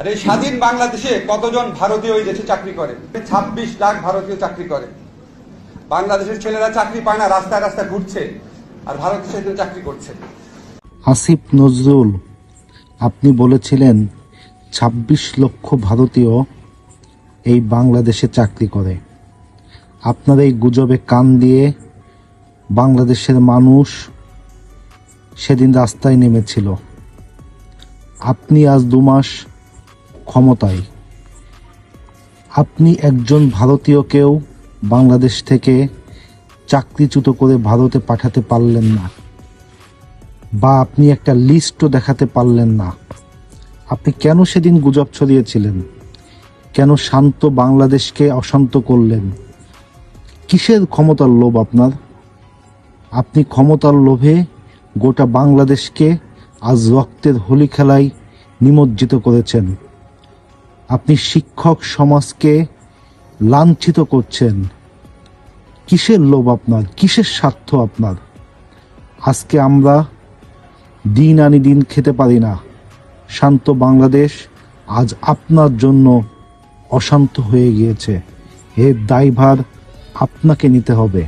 আর এই স্বাধীন বাংলাদেশে কতজন ভারতীয় ওই দেশে চাকরি করে? ছাব্বিশ লাখ ভারতীয় চাকরি করে। বাংলাদেশের ছেলেরা চাকরি পায় না, রাস্তায় রাস্তায় ঘুরছে, আর ভারতে সেখানে চাকরি করছে। আসিফ নজরুল, আপনি বলেছিলেন ২৬ লক্ষ ভারতীয় এই বাংলাদেশে চাকরি করে। আপনার এই গুজবে কান দিয়ে বাংলাদেশের মানুষ সেদিন রাস্তায় নেমেছিল। আপনি আজ দু মাস ক্ষমতায়। আপনি একজন ভারতীয়কেও বাংলাদেশ থেকে চাকরিচ্যুত করে ভারতে পাঠাতে পারলেন না বা আপনি একটা লিস্টও দেখাতে পারলেন না। আপনি কেন সেদিন গুজব ছড়িয়েছিলেন? কেন শান্ত বাংলাদেশকে অশান্ত করলেন? কিসের ক্ষমতার লোভ আপনার? আপনি ক্ষমতার লোভে গোটা বাংলাদেশকে আজ রক্তের হোলি খেলায় নিমজ্জিত করেছেন। আপনি শিক্ষক সমাজকে লাঞ্ছিত করছেন। কিসের লোভ আপনার? কিসের স্বার্থ আপনার? আজকে আমরা দিন আনি দিন খেতে পারি না। শান্ত বাংলাদেশ আজ আপনার জন্য অশান্ত হয়ে গিয়েছে। এর দায়ভার আপনাকে নিতে হবে।